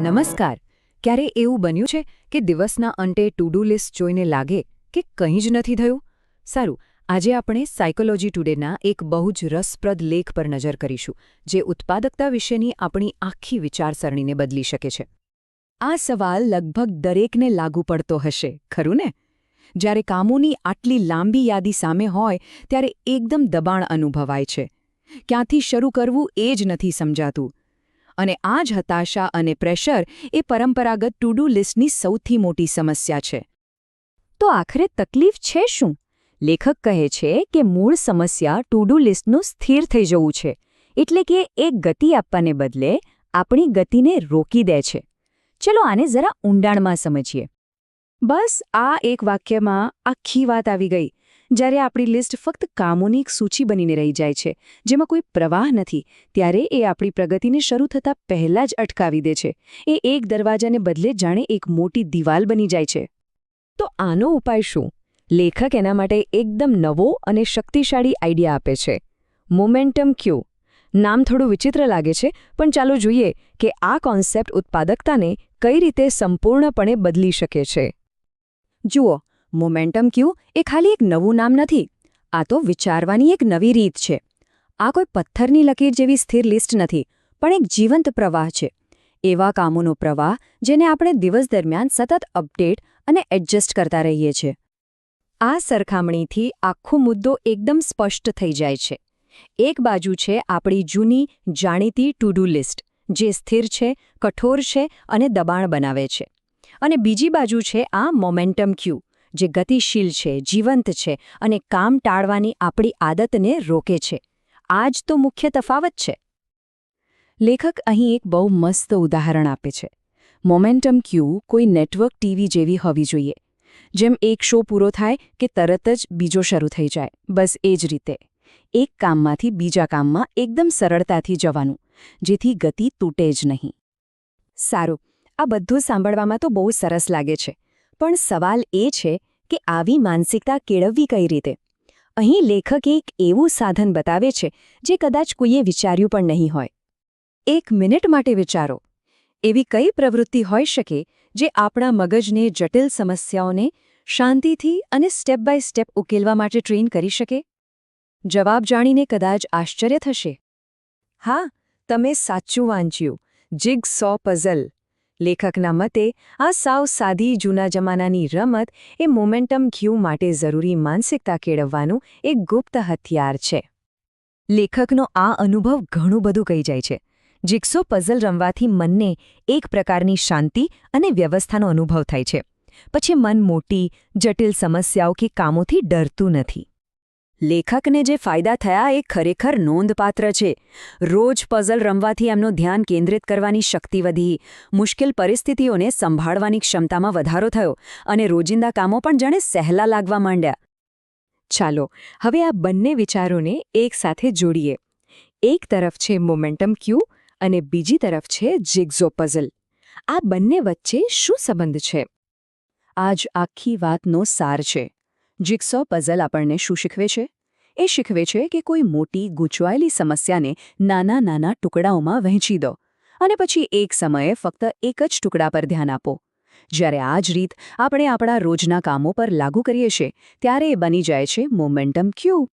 નમસ્કાર. ક્યારે એવું બન્યું છે કે દિવસના અંતે ટુ ડુ લિસ્ટ જોઈને લાગે કે કંઈ જ નથી થયું? સારું, આજે આપણે સાયકોલોજી ટુડેના એક બહુ જ રસપ્રદ લેખ પર નજર કરીશું, જે ઉત્પાદકતા વિશેની આપણી આખી વિચારસરણીને બદલી શકે છે. આ સવાલ લગભગ દરેકને લાગુ પડતો હશે, ખરું ને? જ્યારે કામોની આટલી લાંબી યાદી સામે હોય, ત્યારે એકદમ દબાણ અનુભવાય છે. ક્યાંથી શરૂ કરવું એ જ નથી સમજાતું. અને આ જ હતાશા અને પ્રેશર એ પરંપરાગત ટુ ડુ લિસ્ટની સૌથી મોટી સમસ્યા છે. તો આખરે તકલીફ છે શું? લેખક કહે છે કે મૂળ સમસ્યા ટુ ડુ લિસ્ટનું સ્થિર થઈ જવું છે, એટલે કે એક ગતિ આપવાને બદલે આપણી ગતિને રોકી દે છે. ચલો આને જરા ઊંડાણમાં સમજીએ. બસ આ એક વાક્યમાં આખી વાત આવી ગઈ. જ્યારે આપણી લિસ્ટ ફક્ત કામોની એક સૂચિ બનીને રહી જાય છે, જેમાં કોઈ પ્રવાહ નથી, ત્યારે એ આપણી પ્રગતિને શરૂ થતાં પહેલાં જ અટકાવી દે છે. એ એક દરવાજાને બદલે જાણે એક મોટી દિવાલ બની જાય છે. તો આનો ઉપાય શું? લેખક એના માટે એકદમ નવો અને શક્તિશાળી આઈડિયા આપે છે. મોમેન્ટમ ક્યુ. નામ થોડું વિચિત્ર લાગે છે, પણ ચાલો જોઈએ કે આ કોન્સેપ્ટ ઉત્પાદકતાને કઈ રીતે સંપૂર્ણપણે બદલી શકે છે. જુઓ મોમેન્ટમ ક્યુ એ ખાલી એક નવું નામ નથી, આ તો વિચારવાની એક નવી રીત છે. આ કોઈ પથ્થરની લકીર જેવી સ્થિર લિસ્ટ નથી, પણ એક જીવંત પ્રવાહ છે. એવા કામોનો પ્રવાહ જેને આપણે દિવસ દરમિયાન સતત અપડેટ અને એડજસ્ટ કરતા રહીએ છીએ. આ સરખામણીથી આખો મુદ્દો એકદમ સ્પષ્ટ થઈ જાય છે. એક બાજુ છે આપણી જૂની, જાણીતી ટુ ડુ લિસ્ટ જે સ્થિર છે, કઠોર છે અને દબાણ બનાવે છે. અને બીજી બાજુ છે આ મોમેન્ટમ ક્યુ જે ગતિશીલ છે, જીવંત છે અને કામ ટાળવાની આપણી આદતને રોકે છે. આ જ તો મુખ્ય તફાવત છે. લેખક અહીં એક બહુ મસ્ત ઉદાહરણ આપે છે. મોમેન્ટમ ક્યુ કોઈ નેટવર્ક ટીવી જેવી હોવી જોઈએ. જેમ એક શો પૂરો થાય કે તરત જ બીજો શરૂ થઈ જાય. બસ એ જ રીતે. એક કામમાંથી બીજા કામમાં એકદમ સરળતાથી જવાનું, જેથી ગતિ તૂટે જ નહીં. સારું. આ બધું સાંભળવામાં તો બહુ સરસ લાગે છે. પણ સવાલ એ છે કે આવી માનસિકતા કેળવવી કઈ રીતે? અહીં લેખક એક એવું સાધન બતાવે છે જે કદાચ કોઈએ વિચાર્યું પણ નહીં હોય. એક મિનિટ માટે વિચારો. એવી કઈ પ્રવૃત્તિ હોઈ શકે જે આપણા મગજને જટિલ સમસ્યાઓને શાંતિથી અને સ્ટેપ બાય સ્ટેપ ઉકેલવા માટે ટ્રેન કરી શકે? જવાબ જાણીને કદાચ આશ્ચર્ય થશે. હા, તમે સાચું વાંચ્યું. જીગ સો પઝલ લેખકના મતે, આ સાવ સાદી જૂના જમાનાની રમત એ મોમેન્ટમ ક્યુ માટે જરૂરી માનસિકતા કેળવવાનું એક ગુપ્ત હથિયાર છે. લેખકનો આ અનુભવ ઘણું બધું કહી જાય છે. જીક્સો પઝલ રમવાથી મનને એક પ્રકારની શાંતિ અને વ્યવસ્થાનો અનુભવ થાય છે. પછી મન મોટી, જટિલ સમસ્યાઓ કે કામોથી ડરતું નથી. લેખકને જે ફાયદા થયા એ ખરેખર નોંધપાત્ર છે. રોજ પઝલ રમવાથી એમનું ધ્યાન કેન્દ્રિત કરવાની શક્તિ વધી, મુશ્કેલ પરિસ્થિતિઓને સંભાળવાની ક્ષમતામાં વધારો થયો અને રોજિંદા કામો પણ જાણે સહેલા લાગવા માંડ્યા. ચાલો, હવે આ બંને વિચારોને એકસાથે જોડીએ. એક તરફ છે મોમેન્ટમ ક્યુ અને બીજી તરફ છે જિગ્ઝો પઝલ. આ બંને વચ્ચે શું સંબંધ છે? આજ આખી વાતનો સાર છે. જિક્સો પઝલ આપણને શું શીખવે છે? એ શીખવે છે કે કોઈ મોટી, ગૂંચવાયેલી સમસ્યાને નાના નાના ટુકડાઓમાં વહેંચી દો અને પછી એક સમયે ફક્ત એક જ ટુકડા પર ધ્યાન આપો. જ્યારે આ જ રીત આપણે આપણા રોજના કામો પર લાગુ કરીએ છીએ, ત્યારે એ બની જાય છે મોમેન્ટમ ક્યુ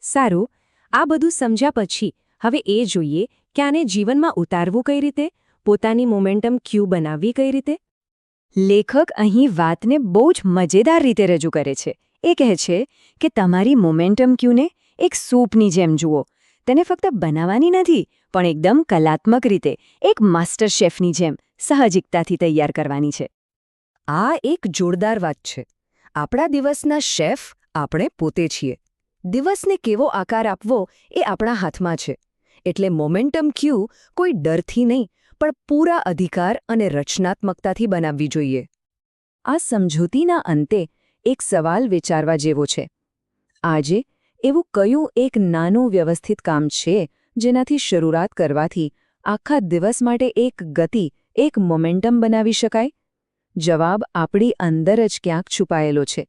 સારું, આ બધું સમજ્યા પછી હવે એ જોઈએ કે આને જીવનમાં ઉતારવું કઈ રીતે, પોતાની મોમેન્ટમ ક્યુ બનાવવી કઈ રીતે લેખક અહીં વાતને બહુ જ મજેદાર રીતે રજૂ કરે છે. એ કહે છે કે તમારી મોમેન્ટમ ક્યુને એક સૂપની જેમ જુઓ. તેને ફક્ત બનાવવાની નથી, પણ એકદમ કલાત્મક રીતે, એક માસ્ટર શેફની જેમ, સહજિકતાથી તૈયાર કરવાની છે. આ એક જોરદાર વાત છે. આપણા દિવસના શેફ આપણે પોતે છીએ. દિવસને કેવો આકાર આપવો એ આપણા હાથમાં છે. એટલે મોમેન્ટમ ક્યુ કોઈ ડરથી નહીં પણ પૂરા અધિકાર અને રચનાત્મકતાથી બનાવવી જોઈએ. આ સમજૂતીના અંતે એક સવાલ વિચારવા જેવો છે. આજે એવું કયું એક નાનું વ્યવસ્થિત કામ છે જેનાથી શરૂઆત કરવાથી આખા દિવસ માટે એક ગતિ, એક મોમેન્ટમ બનાવી શકાય? જવાબ આપણી અંદર જ ક્યાંક છુપાયેલો છે.